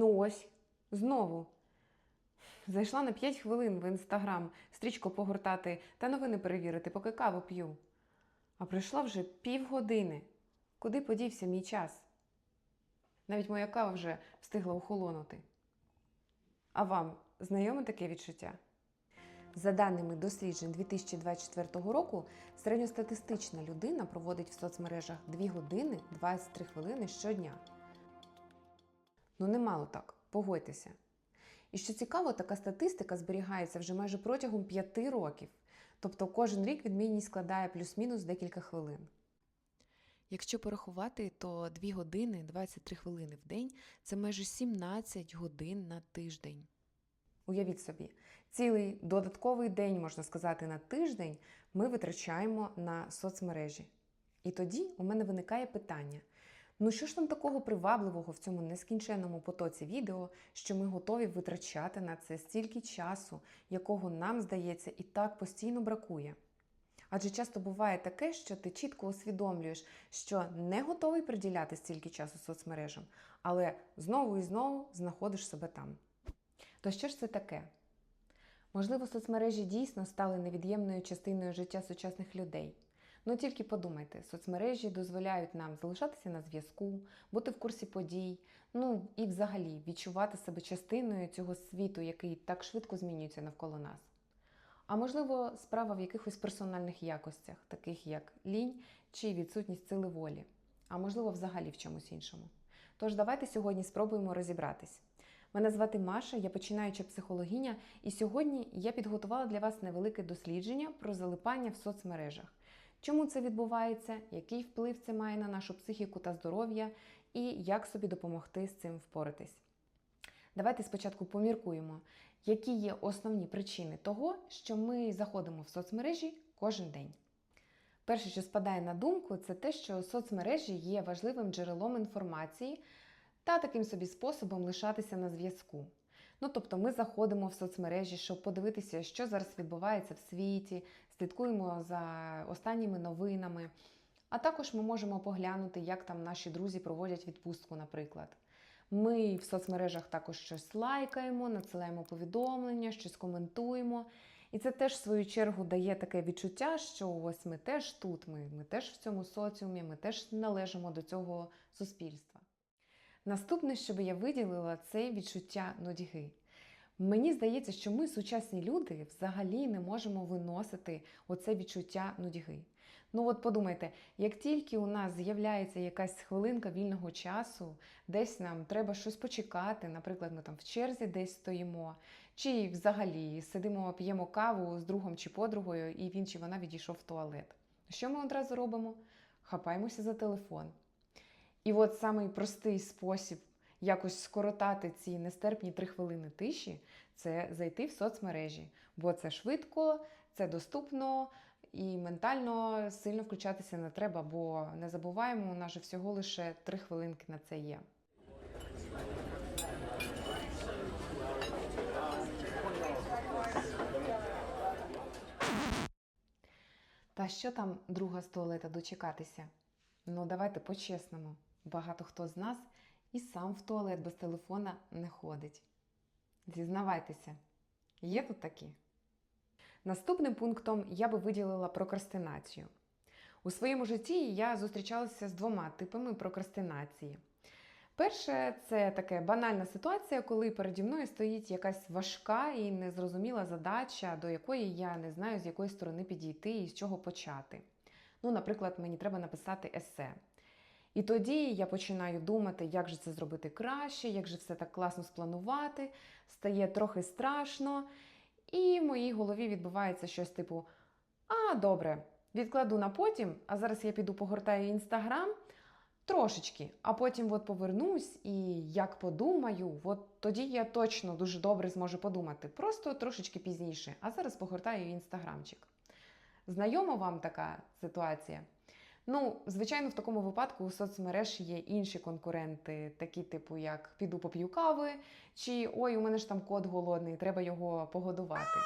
Ну ось, знову. Зайшла на 5 хвилин в інстаграм, стрічку погортати та новини перевірити, поки каву п'ю. А пройшла вже півгодини. Куди подівся мій час? Навіть моя кава вже встигла охолонути. А вам знайоме таке відчуття? За даними досліджень 2024 року, середньостатистична людина проводить в соцмережах 2 години 23 хвилини щодня. Ну, немало так, погодьтеся. І що цікаво, така статистика зберігається вже майже протягом 5 років. Тобто кожен рік відмінність складає плюс-мінус декілька хвилин. Якщо порахувати, то 2 години 23 хвилини в день це майже 17 годин на тиждень. Уявіть собі, цілий додатковий день, можна сказати, на тиждень ми витрачаємо на соцмережі. І тоді у мене виникає питання: ну що ж там такого привабливого в цьому нескінченному потоці відео, що ми готові витрачати на це стільки часу, якого нам здається і так постійно бракує? Адже часто буває таке, що ти чітко усвідомлюєш, що не готовий приділяти стільки часу соцмережам, але знову і знову знаходиш себе там. То що ж це таке? Можливо, соцмережі дійсно стали невід'ємною частиною життя сучасних людей. Ну тільки подумайте, соцмережі дозволяють нам залишатися на зв'язку, бути в курсі подій, ну і взагалі відчувати себе частиною цього світу, який так швидко змінюється навколо нас. А можливо, справа в якихось персональних якостях, таких як лінь чи відсутність сили волі, а можливо, взагалі в чомусь іншому. Тож давайте сьогодні спробуємо розібратись. Мене звати Маша, я починаюча психологиня, і сьогодні я підготувала для вас невелике дослідження про залипання в соцмережах. Чому це відбувається, який вплив це має на нашу психіку та здоров'я, і як собі допомогти з цим впоратись. Давайте спочатку поміркуємо, які є основні причини того, що ми заходимо в соцмережі кожен день. Перше, що спадає на думку, це те, що соцмережі є важливим джерелом інформації та таким собі способом лишатися на зв'язку. Ну, тобто ми заходимо в соцмережі, щоб подивитися, що зараз відбувається в світі, слідкуємо за останніми новинами. А також ми можемо поглянути, як там наші друзі проводять відпустку, наприклад. Ми в соцмережах також щось лайкаємо, надсилаємо повідомлення, щось коментуємо. І це теж, в свою чергу, дає таке відчуття, що ось ми теж тут, ми, ми теж в цьому соціумі, ми теж належимо до цього суспільства. Наступне, що би я виділила, це відчуття нудьги. Мені здається, що ми, сучасні люди, взагалі не можемо виносити оце відчуття нудьги. Ну от подумайте, як тільки у нас з'являється якась хвилинка вільного часу, десь нам треба щось почекати, наприклад, ми там в черзі десь стоїмо, чи взагалі сидимо, п'ємо каву з другом чи подругою, і він чи вона відійшов в туалет. Що ми одразу робимо? Хапаємося за телефон. І от самий простий спосіб якось скоротати ці нестерпні три хвилини тиші це зайти в соцмережі, бо це швидко, це доступно і ментально сильно включатися не треба, бо не забуваємо, у нас же всього лише три хвилинки на це є. Та що там друга з туалета дочекатися? Ну, давайте по-чесному. Багато хто з нас і сам в туалет без телефона не ходить. Зізнавайтеся, є тут такі? Наступним пунктом я би виділила прокрастинацію. У своєму житті я зустрічалася з двома типами прокрастинації. Перше, це така банальна ситуація, коли переді мною стоїть якась важка і незрозуміла задача, до якої я не знаю, з якої сторони підійти і з чого почати. Ну, наприклад, мені треба написати есе. І тоді я починаю думати, як же це зробити краще, як же все так класно спланувати, стає трохи страшно. І в моїй голові відбувається щось типу: А, добре, відкладу на потім, а зараз я піду погортаю інстаграм трошечки, а потім от повернусь і як подумаю, от тоді я точно дуже добре зможу подумати, просто трошечки пізніше, а зараз погортаю інстаграмчик. Знайома вам така ситуація? Ну, звичайно, в такому випадку у соцмереж є інші конкуренти, такі типу, як піду поп'ю кави, чи ой, у мене ж там кот голодний, треба його погодувати.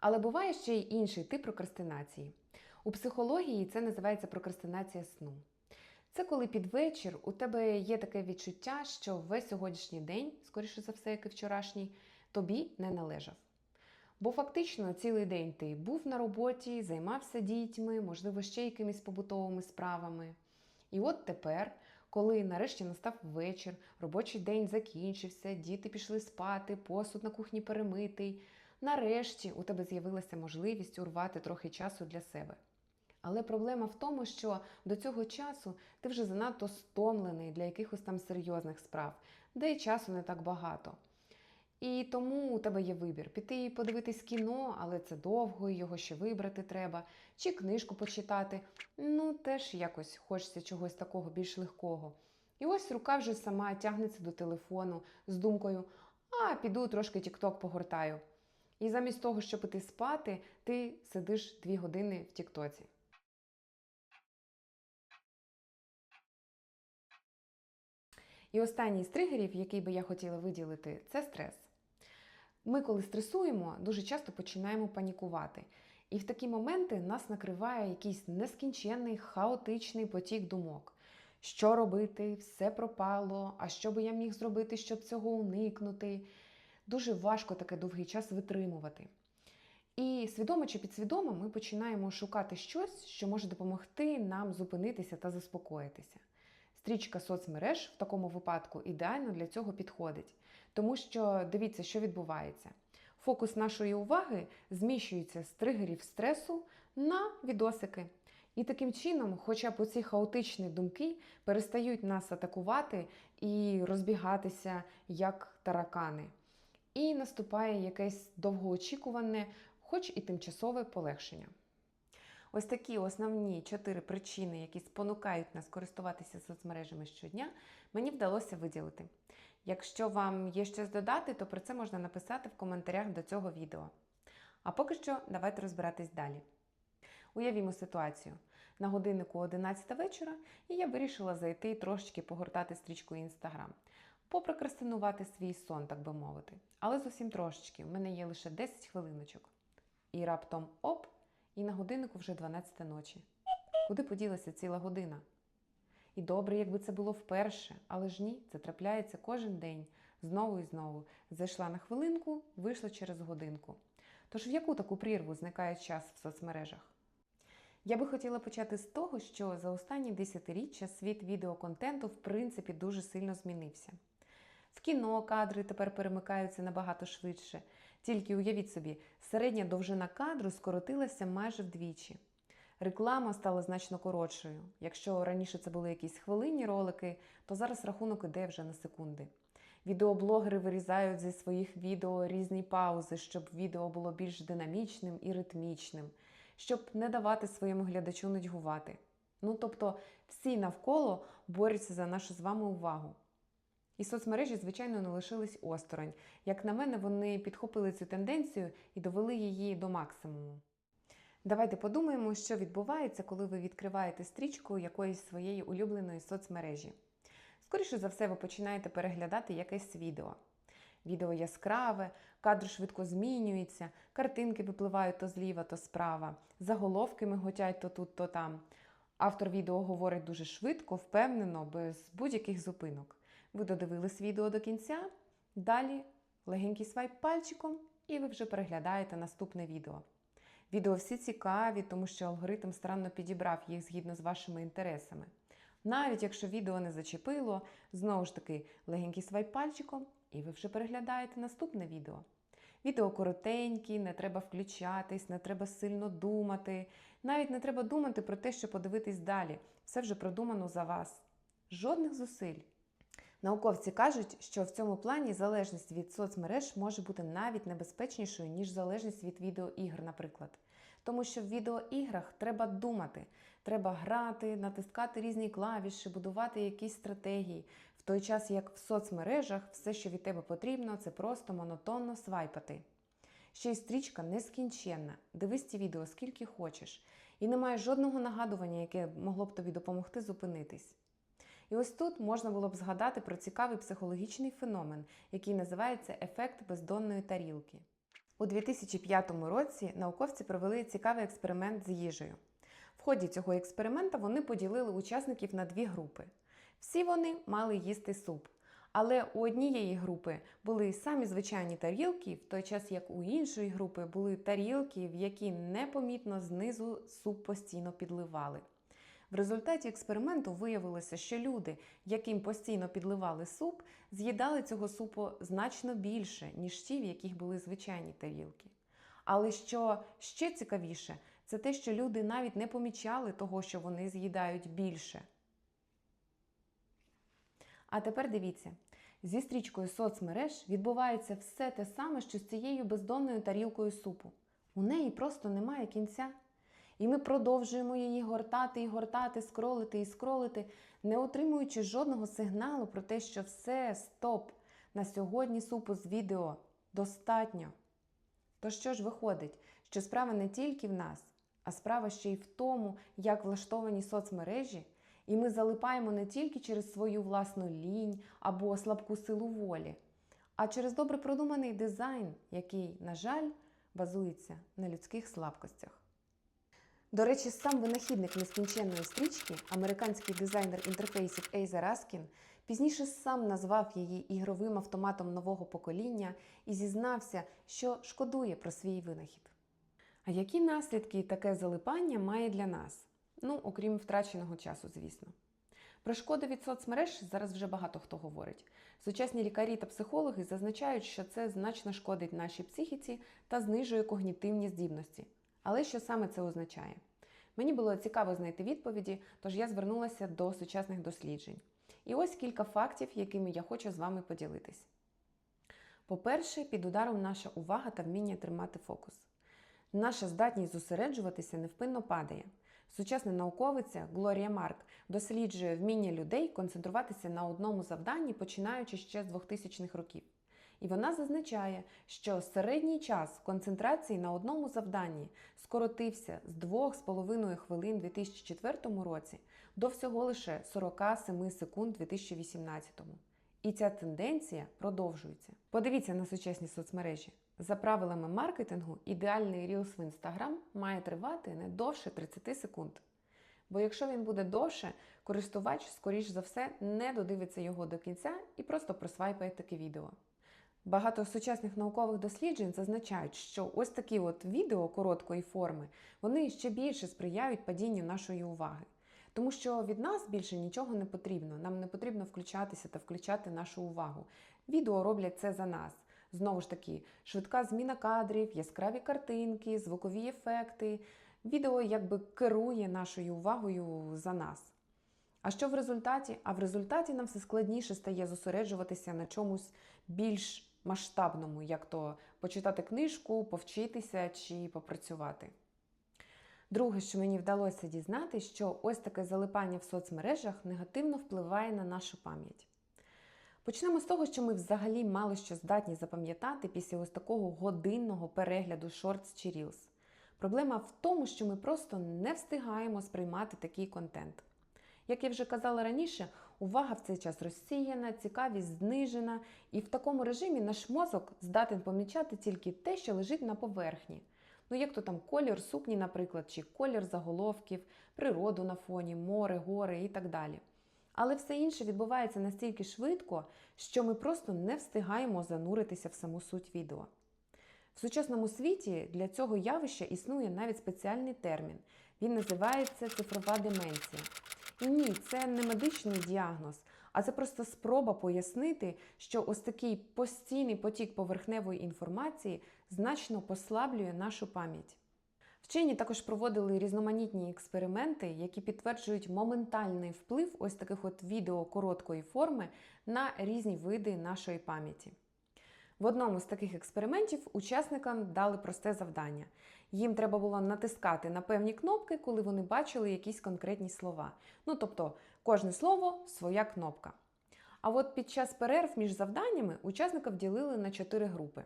Але буває ще й інший тип прокрастинації. У психології це називається прокрастинація сну. Це коли під вечір у тебе є таке відчуття, що весь сьогоднішній день, скоріше за все, як і вчорашній, тобі не належав. Бо фактично цілий день ти був на роботі, займався дітьми, можливо, ще якимись побутовими справами. І от тепер, коли нарешті настав вечір, робочий день закінчився, діти пішли спати, посуд на кухні перемитий. Нарешті у тебе з'явилася можливість урвати трохи часу для себе. Але проблема в тому, що до цього часу ти вже занадто стомлений для якихось там серйозних справ, де й часу не так багато. І тому у тебе є вибір піти і подивитись кіно, але це довго, його ще вибрати треба, чи книжку почитати. Ну, теж якось хочеться чогось такого більш легкого. І ось рука вже сама тягнеться до телефону з думкою: а, піду трошки тік-ток погортаю. І замість того, щоб іти спати, ти сидиш дві години в Тіктоці. І останній з тригерів, який би я хотіла виділити, це стрес. Ми, коли стресуємо, дуже часто починаємо панікувати. І в такі моменти нас накриває якийсь нескінченний хаотичний потік думок. Що робити, все пропало, а що би я міг зробити, щоб цього уникнути. Дуже важко таке довгий час витримувати. І свідомо чи підсвідомо ми починаємо шукати щось, що може допомогти нам зупинитися та заспокоїтися. Стрічка соцмереж в такому випадку ідеально для цього підходить, тому що дивіться, що відбувається. Фокус нашої уваги зміщується з тригерів стресу на відосики. І таким чином, хоча б оці хаотичні думки перестають нас атакувати і розбігатися як таракани. І наступає якесь довгоочікуване, хоч і тимчасове полегшення. Ось такі основні чотири причини, які спонукають нас користуватися соцмережами щодня, мені вдалося виділити. Якщо вам є щось додати, то про це можна написати в коментарях до цього відео. А поки що давайте розбиратись далі. Уявімо ситуацію. На годиннику 11 вечора, і я вирішила зайти і трошечки погортати стрічку Instagram. Попрокрастинувати свій сон, так би мовити. Але зовсім трошечки, в мене є лише 10 хвилиночок. І раптом оп! І на годиннику вже 12 ночі. Куди поділася ціла година? І добре, якби це було вперше, але ж ні, це трапляється кожен день, знову і знову. Зайшла на хвилинку, вийшла через годинку. Тож в яку таку прірву зникає час в соцмережах? Я би хотіла почати з того, що за останні десятиріччя світ відеоконтенту в принципі дуже сильно змінився. В кіно кадри тепер перемикаються набагато швидше. Тільки уявіть собі, середня довжина кадру скоротилася майже вдвічі. Реклама стала значно коротшою. Якщо раніше це були якісь хвилинні ролики, то зараз рахунок іде вже на секунди. Відеоблогери вирізають зі своїх відео різні паузи, щоб відео було більш динамічним і ритмічним, щоб не давати своєму глядачу нудьгувати. Ну тобто, всі навколо борються за нашу з вами увагу. І соцмережі, звичайно, не лишились осторонь. Як на мене, вони підхопили цю тенденцію і довели її до максимуму. Давайте подумаємо, що відбувається, коли ви відкриваєте стрічку якоїсь своєї улюбленої соцмережі. Скоріше за все, ви починаєте переглядати якесь відео. Відео яскраве, кадр швидко змінюється, картинки випливають то зліва, то справа, заголовки миготять то тут, то там. Автор відео говорить дуже швидко, впевнено, без будь-яких зупинок. Ви додивились відео до кінця, далі легенький свайп пальчиком, і ви вже переглядаєте наступне відео. Відео всі цікаві, тому що алгоритм старанно підібрав їх згідно з вашими інтересами. Навіть якщо відео не зачепило, знову ж таки легенький свайп пальчиком, і ви вже переглядаєте наступне відео. Відео коротенькі, не треба включатись, не треба сильно думати. Навіть не треба думати про те, що подивитись далі. Все вже продумано за вас. Жодних зусиль. Науковці кажуть, що в цьому плані залежність від соцмереж може бути навіть небезпечнішою, ніж залежність від відеоігр, наприклад. Тому що в відеоіграх треба думати, треба грати, натискати різні клавіші, будувати якісь стратегії. В той час, як в соцмережах, все, що від тебе потрібно, це просто монотонно свайпати. Ще й стрічка нескінченна. Дивись ці відео скільки хочеш, і немає жодного нагадування, яке могло б тобі допомогти зупинитись. І ось тут можна було б згадати про цікавий психологічний феномен, який називається ефект бездонної тарілки. У 2005 році науковці провели цікавий експеримент з їжею. В ході цього експеримента вони поділили учасників на дві групи. Всі вони мали їсти суп. Але у однієї групи були самі звичайні тарілки, в той час як у іншої групи були тарілки, в які непомітно знизу суп постійно підливали. В результаті експерименту виявилося, що люди, яким постійно підливали суп, з'їдали цього супу значно більше, ніж ті, в яких були звичайні тарілки. Але що ще цікавіше, це те, що люди навіть не помічали того, що вони з'їдають більше. А тепер дивіться, зі стрічкою соцмереж відбувається все те саме, що з цією бездонною тарілкою супу. У неї просто немає кінця. І ми продовжуємо її гортати і гортати, скролити і скролити, не отримуючи жодного сигналу про те, що все, стоп, на сьогодні супу з відео достатньо. То що ж виходить, що справа не тільки в нас, а справа ще й в тому, як влаштовані соцмережі, і ми залипаємо не тільки через свою власну лінь або слабку силу волі, а через добре продуманий дизайн, який, на жаль, базується на людських слабкостях. До речі, сам винахідник нескінченної стрічки, американський дизайнер інтерфейсів Ейза Раскін, пізніше сам назвав її ігровим автоматом нового покоління і зізнався, що шкодує про свій винахід. А які наслідки таке залипання має для нас? Ну, окрім втраченого часу, звісно. Про шкоди від соцмереж зараз вже багато хто говорить. Сучасні лікарі та психологи зазначають, що це значно шкодить нашій психіці та знижує когнітивні здібності. Але що саме це означає? Мені було цікаво знайти відповіді, тож я звернулася до сучасних досліджень. І ось кілька фактів, якими я хочу з вами поділитись. По-перше, під ударом наша увага та вміння тримати фокус. Наша здатність зосереджуватися невпинно падає. Сучасна науковиця Глорія Марк досліджує вміння людей концентруватися на одному завданні, починаючи ще з 2000-х років. І вона зазначає, що середній час концентрації на одному завданні скоротився з 2,5 хвилин у 2004 році до всього лише 47 секунд у 2018. І ця тенденція продовжується. Подивіться на сучасні соцмережі. За правилами маркетингу, ідеальний рілс в Instagram має тривати не довше 30 секунд. Бо якщо він буде довше, користувач, скоріш за все, не додивиться його до кінця і просто просвайпає таке відео. Багато сучасних наукових досліджень зазначають, що ось такі от відео короткої форми вони ще більше сприяють падінню нашої уваги. Тому що від нас більше нічого не потрібно. Нам не потрібно включатися та включати нашу увагу. Відео роблять це за нас. Знову ж таки, швидка зміна кадрів, яскраві картинки, звукові ефекти. Відео якби керує нашою увагою за нас. А що в результаті? А в результаті нам все складніше стає зосереджуватися на чомусь більш масштабному, як то почитати книжку, повчитися чи попрацювати. Друге, що мені вдалося дізнати, що ось таке залипання в соцмережах негативно впливає на нашу пам'ять. Почнемо з того, що ми взагалі мало що здатні запам'ятати після ось такого годинного перегляду шортс чи рілс. Проблема в тому, що ми просто не встигаємо сприймати такий контент. Як я вже казала раніше, увага в цей час розсіяна, цікавість знижена, і в такому режимі наш мозок здатен помічати тільки те, що лежить на поверхні. Ну, як то там колір сукні, наприклад, чи колір заголовків, природу на фоні, море, гори і так далі. Але все інше відбувається настільки швидко, що ми просто не встигаємо зануритися в саму суть відео. В сучасному світі для цього явища існує навіть спеціальний термін. Він називається цифрова деменція. Ні, це не медичний діагноз, а це просто спроба пояснити, що ось такий постійний потік поверхневої інформації значно послаблює нашу пам'ять. Вчені також проводили різноманітні експерименти, які підтверджують моментальний вплив ось таких от відео короткої форми на різні види нашої пам'яті. В одному з таких експериментів учасникам дали просте завдання. Їм треба було натискати на певні кнопки, коли вони бачили якісь конкретні слова. Ну тобто, кожне слово своя кнопка. А от під час перерв між завданнями учасників ділили на чотири групи.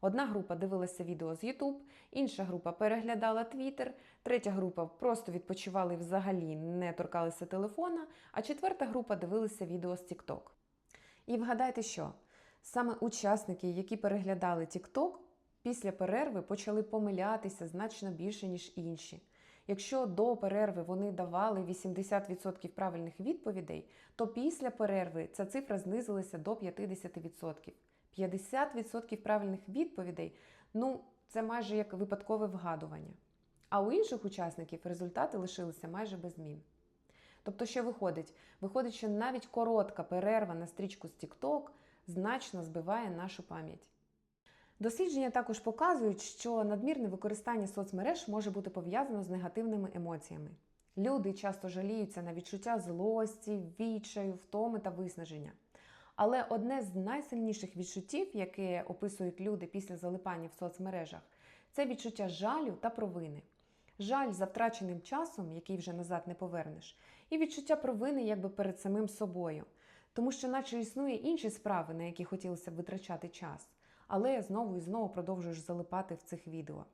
Одна група дивилася відео з YouTube, інша група переглядала Twitter, третя група просто відпочивали і взагалі не торкалися телефона, а четверта група дивилася відео з TikTok. І вгадайте що? Саме учасники, які переглядали TikTok, після перерви почали помилятися значно більше, ніж інші. Якщо до перерви вони давали 80% правильних відповідей, то після перерви ця цифра знизилася до 50%. 50% правильних відповідей ну, це майже як випадкове вгадування. А у інших учасників результати лишилися майже без змін. Тобто, що виходить? Виходить, що навіть коротка перерва на стрічку з TikTok значно збиває нашу пам'ять. Дослідження також показують, що надмірне використання соцмереж може бути пов'язано з негативними емоціями. Люди часто жаліються на відчуття злості, відчаю, втоми та виснаження. Але одне з найсильніших відчуттів, яке описують люди після залипання в соцмережах, це відчуття жалю та провини. Жаль за втраченим часом, який вже назад не повернеш, і відчуття провини якби перед самим собою, тому що, наче існує інші справи, на які хотілося б витрачати час, але знову і знову продовжуєш залипати в цих відео.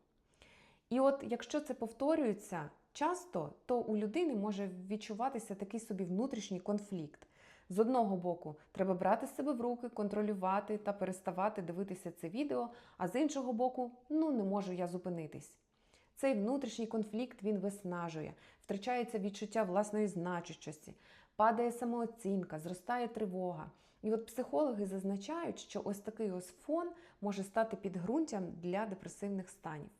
І от якщо це повторюється часто, то у людини може відчуватися такий собі внутрішній конфлікт. З одного боку, треба брати себе в руки, контролювати та переставати дивитися це відео, а з іншого боку, ну не можу я зупинитись. Цей внутрішній конфлікт він виснажує, втрачається відчуття власної значущості, падає самооцінка, зростає тривога. І от психологи зазначають, що ось такий ось фон може стати підґрунтям для депресивних станів.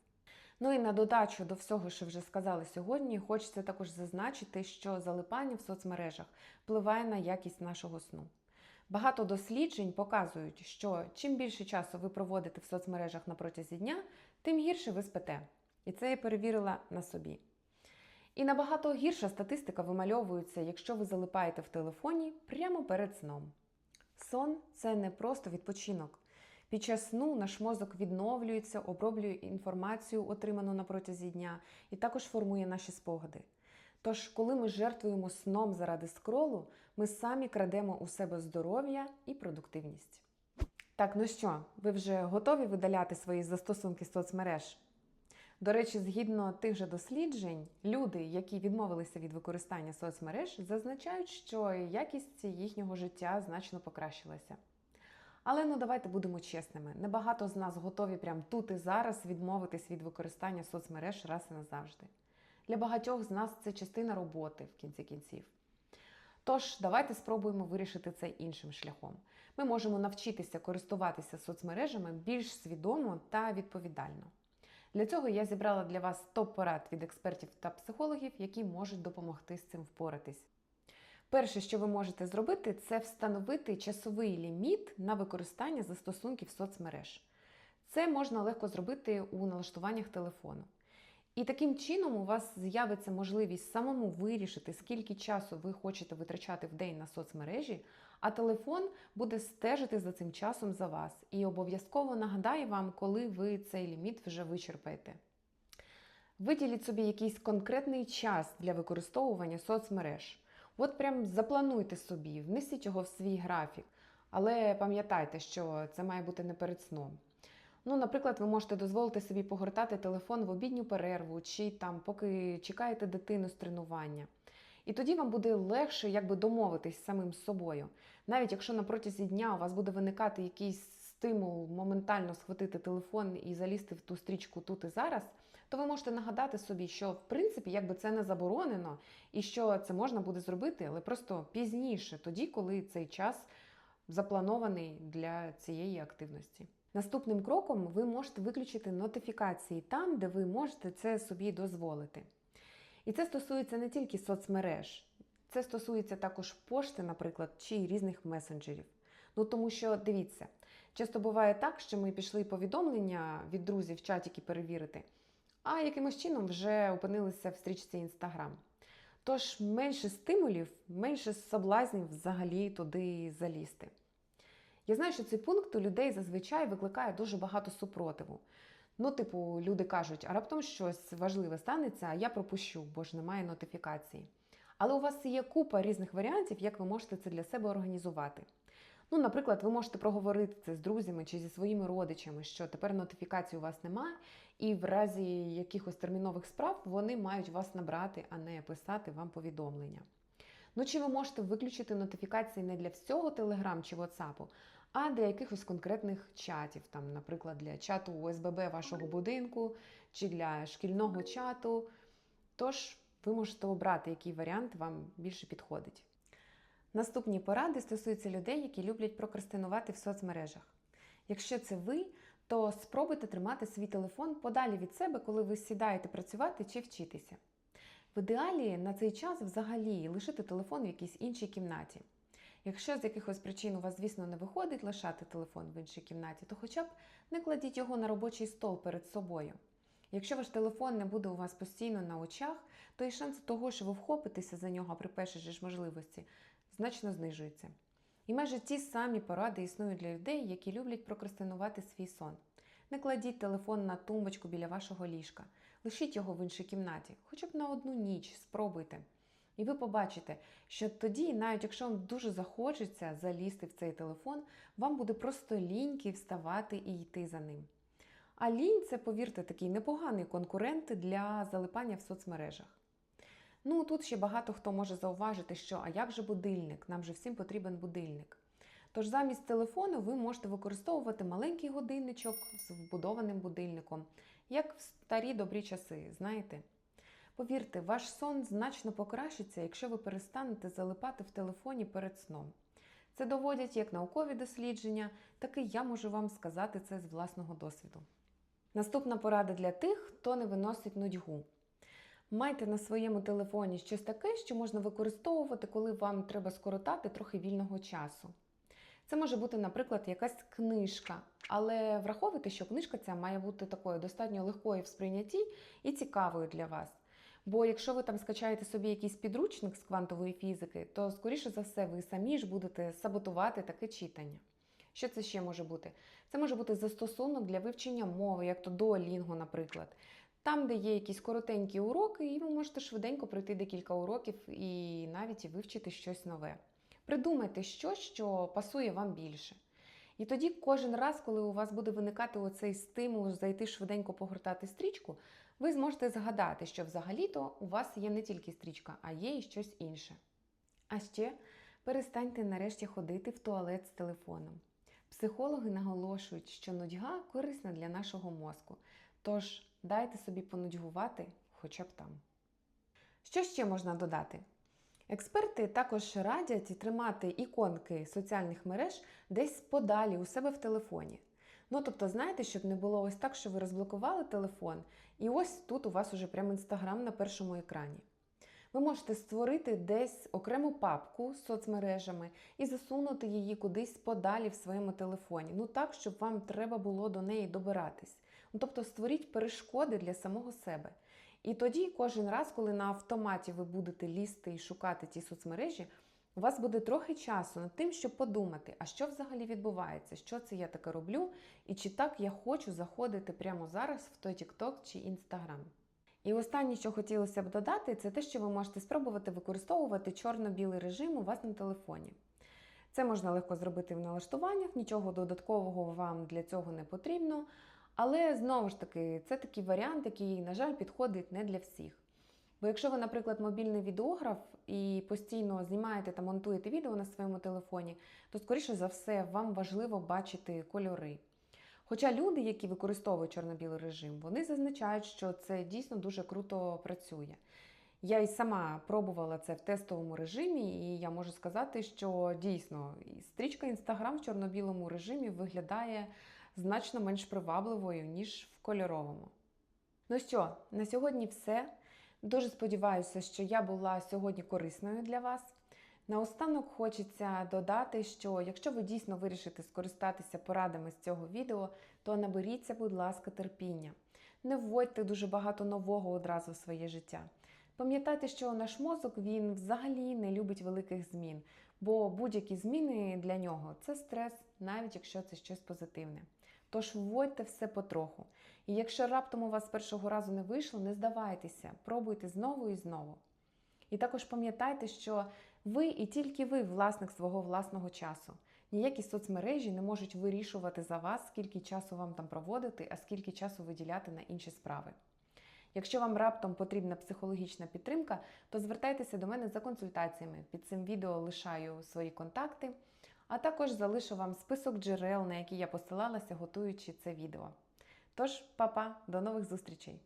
Ну і на додачу до всього, що вже сказали сьогодні, хочеться також зазначити, що залипання в соцмережах впливає на якість нашого сну. Багато досліджень показують, що чим більше часу ви проводите в соцмережах на протязі дня, тим гірше ви спите. І це я перевірила на собі. І набагато гірша статистика вимальовується, якщо ви залипаєте в телефоні прямо перед сном. Сон це не просто відпочинок. Під час сну наш мозок відновлюється, оброблює інформацію, отриману на протязі дня, і також формує наші спогади. Тож, коли ми жертвуємо сном заради скролу, ми самі крадемо у себе здоров'я і продуктивність. Так, ну що, ви вже готові видаляти свої застосунки соцмереж? До речі, згідно тих же досліджень, люди, які відмовилися від використання соцмереж, зазначають, що якість їхнього життя значно покращилася. Але ну давайте будемо чесними. Небагато з нас готові прямо тут і зараз відмовитись від використання соцмереж раз і назавжди. Для багатьох з нас це частина роботи в кінці кінців. Тож, давайте спробуємо вирішити це іншим шляхом. Ми можемо навчитися користуватися соцмережами більш свідомо та відповідально. Для цього я зібрала для вас топ-порад від експертів та психологів, які можуть допомогти з цим впоратись. Перше, що ви можете зробити, це встановити часовий ліміт на використання застосунків соцмереж. Це можна легко зробити у налаштуваннях телефону. І таким чином у вас з'явиться можливість самому вирішити, скільки часу ви хочете витрачати в день на соцмережі, а телефон буде стежити за цим часом за вас і обов'язково нагадає вам, коли ви цей ліміт вже вичерпаєте. Виділіть собі якийсь конкретний час для використовування соцмереж. От прям заплануйте собі, внесіть його в свій графік. Але пам'ятайте, що це має бути не перед сном. Ну, наприклад, ви можете дозволити собі погортати телефон в обідню перерву, чи там, поки чекаєте дитину з тренування. І тоді вам буде легше якби домовитись з самим собою. Навіть якщо на протязі дня у вас буде виникати якийсь стимул моментально схватити телефон і залізти в ту стрічку тут і зараз, то ви можете нагадати собі, що в принципі якби це не заборонено, і що це можна буде зробити, але просто пізніше, тоді, коли цей час запланований для цієї активності. Наступним кроком ви можете виключити нотифікації там, де ви можете це собі дозволити. І це стосується не тільки соцмереж, це стосується також пошти, наприклад, чи різних месенджерів. Ну тому що дивіться, часто буває так, що ми пішли повідомлення від друзів в чатіки перевірити, а якимось чином вже опинилися в стрічці Інстаграм. Тож менше стимулів, менше соблазнів взагалі туди залізти. Я знаю, що цей пункт у людей зазвичай викликає дуже багато супротиву. Ну, типу, люди кажуть, а раптом щось важливе станеться, а я пропущу, бо ж немає нотифікації. Але у вас є купа різних варіантів, як ви можете це для себе організувати. Ну, наприклад, ви можете проговорити це з друзями чи зі своїми родичами, що тепер нотифікації у вас немає, і в разі якихось термінових справ вони мають вас набрати, а не писати вам повідомлення. Ну, чи ви можете виключити нотифікації не для всього Telegram чи WhatsApp, а для якихось конкретних чатів, там, наприклад, для чату ОСББ вашого будинку чи для шкільного чату. Тож ви можете обрати, який варіант вам більше підходить. Наступні поради стосуються людей, які люблять прокрастинувати в соцмережах. Якщо це ви, то спробуйте тримати свій телефон подалі від себе, коли ви сідаєте працювати чи вчитися. В ідеалі на цей час взагалі лишити телефон в якійсь іншій кімнаті. Якщо з якихось причин у вас, звісно, не виходить лишати телефон в іншій кімнаті, то хоча б не кладіть його на робочий стол перед собою. Якщо ваш телефон не буде у вас постійно на очах, то і шанс того, що ви вхопитеся за нього при першій ж можливості, значно знижується. І майже ті самі поради існують для людей, які люблять прокрастинувати свій сон. Не кладіть телефон на тумбочку біля вашого ліжка, лишіть його в іншій кімнаті, хоча б на одну ніч, спробуйте. І ви побачите, що тоді, навіть якщо вам дуже захочеться залізти в цей телефон, вам буде просто ліньки вставати і йти за ним. А лінь це, повірте, такий непоганий конкурент для залипання в соцмережах. Ну, тут ще багато хто може зауважити, що а як же будильник? Нам же всім потрібен будильник. Тож замість телефону ви можете використовувати маленький годинничок з вбудованим будильником, як в старі добрі часи, знаєте. Повірте, ваш сон значно покращиться, якщо ви перестанете залипати в телефоні перед сном. Це доводять як наукові дослідження, так і я можу вам сказати це з власного досвіду. Наступна порада для тих, хто не виносить нудьгу. Майте на своєму телефоні щось таке, що можна використовувати, коли вам треба скоротати трохи вільного часу. Це може бути, наприклад, якась книжка, але враховуйте, що книжка ця має бути такою достатньо легкою в сприйнятті і цікавою для вас. Бо якщо ви там скачаєте собі якийсь підручник з квантової фізики, то, скоріше за все, ви самі ж будете саботувати таке читання. Що це ще може бути? Це може бути застосунок для вивчення мови, як то Duolingo, наприклад. Там, де є якісь коротенькі уроки, і ви можете швиденько пройти декілька уроків і навіть вивчити щось нове. Придумайте щось, що пасує вам більше. І тоді кожен раз, коли у вас буде виникати оцей стимул зайти швиденько погортати стрічку, ви зможете згадати, що взагалі-то у вас є не тільки стрічка, а є і щось інше. А ще перестаньте нарешті ходити в туалет з телефоном. Психологи наголошують, що нудьга корисна для нашого мозку, тож дайте собі понудьгувати хоча б там. Що ще можна додати? Експерти також радять тримати іконки соціальних мереж десь подалі у себе в телефоні. Ну, тобто, знаєте, щоб не було ось так, що ви розблокували телефон, і ось тут у вас уже прямо інстаграм на першому екрані. Ви можете створити десь окрему папку з соцмережами і засунути її кудись подалі в своєму телефоні. Ну так, щоб вам треба було до неї добиратись. Ну, тобто створіть перешкоди для самого себе. І тоді кожен раз, коли на автоматі ви будете лізти і шукати ті соцмережі, у вас буде трохи часу над тим, щоб подумати, а що взагалі відбувається, що це я таке роблю, і чи так я хочу заходити прямо зараз в той TikTok чи Instagram. І останнє, що хотілося б додати, це те, що ви можете спробувати використовувати чорно-білий режим у вас на телефоні. Це можна легко зробити в налаштуваннях, нічого додаткового вам для цього не потрібно. Але знову ж таки, це такий варіант, який, на жаль, підходить не для всіх. Бо якщо ви, наприклад, мобільний відеограф і постійно знімаєте та монтуєте відео на своєму телефоні, то, скоріше за все, вам важливо бачити кольори. Хоча люди, які використовують чорно-білий режим, вони зазначають, що це дійсно дуже круто працює. Я і сама пробувала це в тестовому режимі, і я можу сказати, що дійсно стрічка Instagram в чорно-білому режимі виглядає значно менш привабливою, ніж в кольоровому. Ну що, на сьогодні все. Дуже сподіваюся, що я була сьогодні корисною для вас. Наостанок хочеться додати, що якщо ви дійсно вирішите скористатися порадами з цього відео, то наберіться, будь ласка, терпіння. Не вводьте дуже багато нового одразу в своє життя. Пам'ятайте, що наш мозок він взагалі не любить великих змін, бо будь-які зміни для нього це стрес, навіть якщо це щось позитивне. Тож вводьте все потроху. І якщо раптом у вас першого разу не вийшло, не здавайтеся, пробуйте знову і знову. І також пам'ятайте, що ви і тільки ви власник свого власного часу. Ніякі соцмережі не можуть вирішувати за вас, скільки часу вам там проводити, а скільки часу виділяти на інші справи. Якщо вам раптом потрібна психологічна підтримка, то звертайтеся до мене за консультаціями. Під цим відео лишаю свої контакти, а також залишу вам список джерел, на які я посилалася, готуючи це відео. Тож, па-па, до нових зустрічей!